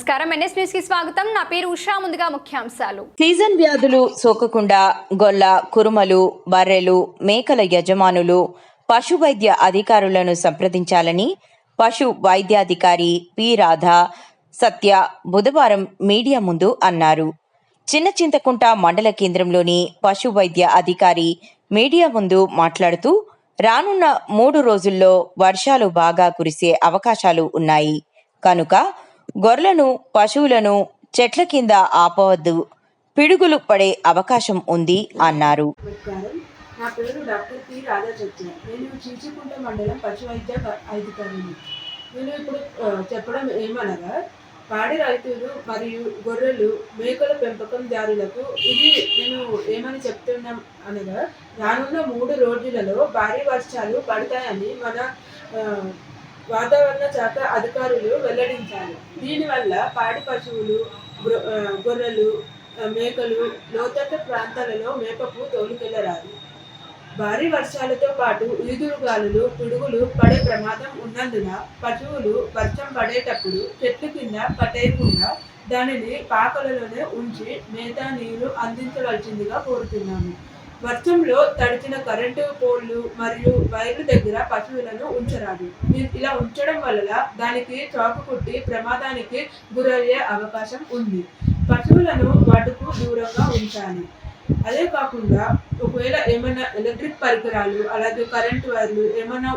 నమస్కారం. ఎన్ఎస్ న్యూస్కి స్వాగతం. నా పేరు ఉషా. ముందుగా ముఖ్యాంశాలు. సీజన్ వ్యాధులు సోకకుండా గొల్ల కురుమలు బర్రెలు మేకల యజమానులు పశు వైద్య అధికారులను సంప్రదించాలని పశు వైద్యాధికారి పి. రాధ సత్య బుధవారం మీడియా ముందు అన్నారు. చిన్న చింతకుంట మండల కేంద్రంలోని పశు వైద్య అధికారి మీడియా ముందు మాట్లాడుతూ రానున్న మూడు రోజుల్లో వర్షాలు బాగా కురిసే అవకాశాలు ఉన్నాయి. కనుక గొర్రెలను పశువులను చెట్ల కింద ఆపవద్దు. పిడుగులు పడే అవకాశం ఉంది అన్నారు. నా పేరు డాక్టర్ పి రాధాచత్య నేను చీచికుంట మండలం పశు వైద్య అధికారిని నేను ఇప్పుడు చెప్పడం ఏమనగా పాడి రైతులు మరియు గొర్రెలు మేకల పెంపకందారులకు ఇది నేను ఏమని చెప్తున్నాం అనగా రానున్న మూడు రోజులలో భారీ వర్షాలు పడతాయని మన వాతావరణ శాఖ అధికారులు వెల్లడించారు. దీనివల్ల పాడి పశువులు గొర్రెలు మేకలు లోతట్టు ప్రాంతాలలో మేపకు తోలుకెళ్ళరాదు. భారీ వర్షాలతో పాటు ఈదురుగాలులు పిడుగులు పడే ప్రమాదం ఉన్నందున పశువులు వర్షం పడేటప్పుడు చెట్టు కింద పట్టేయకుండా దానిని పాకలలోనే ఉంచి మేత నీరు అందించవలసిందిగా కోరుతున్నాము. వర్షంలో తడిచిన కరెంటు పోల్లు మరియు వైర్లు దగ్గర పశువులను ఉంచరాదు. ఇలా ఉంచడం వల్ల దానికి చాకు కుట్టి ప్రమాదానికి గురయ్యే అవకాశం ఉంది. పశువులను వాటికు దూరంగా ఉంచాలి. అదే కాకుండా ఒకవేళ ఏమైనా ఎలక్ట్రిక్ పరికరాలు అలాగే కరెంట్ వైర్లు ఏమైనా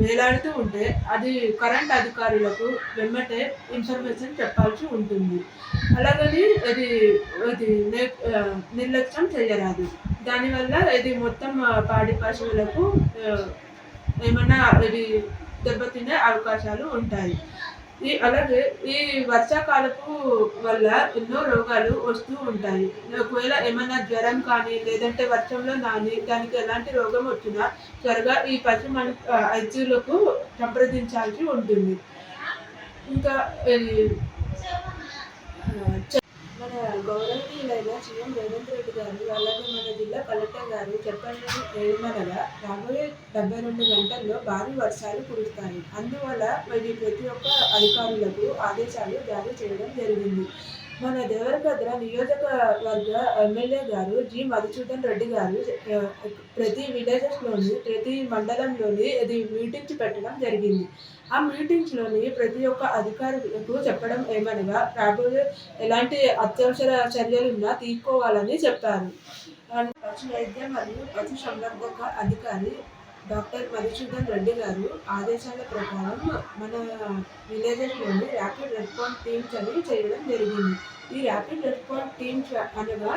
వేలాడుతూ ఉంటే అది కరెంట్ అధికారులకు వెంబటే ఇన్ఫర్మేషన్ చెప్పాల్సి ఉంటుంది. అలాగని అది అది నిర్లక్ష్యం చేయరాదు. దానివల్ల ఇది మొత్తం పాడి పశువులకు ఏమైనా ఇది దెబ్బతినే అవకాశాలు ఉంటాయి. ఈ అలాగే ఈ వర్షాకాలపు వల్ల ఎన్నో రోగాలు వస్తూ ఉంటాయి. ఒకవేళ ఏమైనా జ్వరం కానీ లేదంటే వర్షంలో నాని దానికి ఎలాంటి రోగం వచ్చినా త్వరగా ఈ పశు మన వైద్యులకు సంప్రదించాల్సి ఉంటుంది. ఇంకా మన ఆ, చె- సీఎం రేవంత్ రెడ్డి గారు అలాగే మన జిల్లా కలెక్టర్ గారు చెప్పండి ఏమనగా రాబోయే డెబ్బై రెండు గంటల్లో భారీ వర్షాలు కురుస్తాయి. అందువల్ల మరి ప్రతి ఒక్క అధికారులకు ఆదేశాలు జారీ చేయడం జరిగింది. మన దేవరభద్ర నియోజకవర్గ ఎమ్మెల్యే గారు జి. మధుసూదన్ రెడ్డి గారు ప్రతి విలేజెస్లోని ప్రతి మండలంలోని ఇది మీటింగ్స్ పెట్టడం జరిగింది. ఆ మీటింగ్స్లోని ప్రతి ఒక్క అధికారులకు చెప్పడం ఏమనగా రాబోయే ఎలాంటి అత్యవసర చర్యలున్నా తీసుకోవాలని చెప్పారు. పశు వైద్య మరియు పశు సంవర్ధక అధికారి డాక్టర్ మధుసూదన్ రెడ్డి గారు ఆదేశాల ప్రకారం మన విలేజెస్లోని ర్యాపిడ్ రెస్పాన్స్ టీమ్స్ అని చేయడం జరిగింది. ఈ ర్యాపిడ్ రెస్పాన్స్ టీమ్స్ అనగా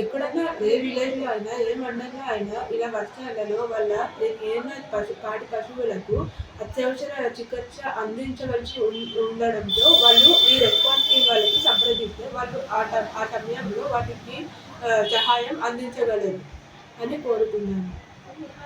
ఎక్కడన్నా ఏ విలేజ్లో అయినా ఏ మండలంలో అయినా ఇలా వర్షాలలో వల్ల ఏమైనా పశు పాటి పశువులకు అత్యవసర చికిత్స అందించవలసి ఉం- ఉండడంతో వాళ్ళు ఈ రెస్పాన్స్ టీం వాళ్ళకి సంప్రదిస్తే వాళ్ళు ఆ ఆ సమయంలో వాటికి సహాయం అందించగలరు అని కోరుతున్నాను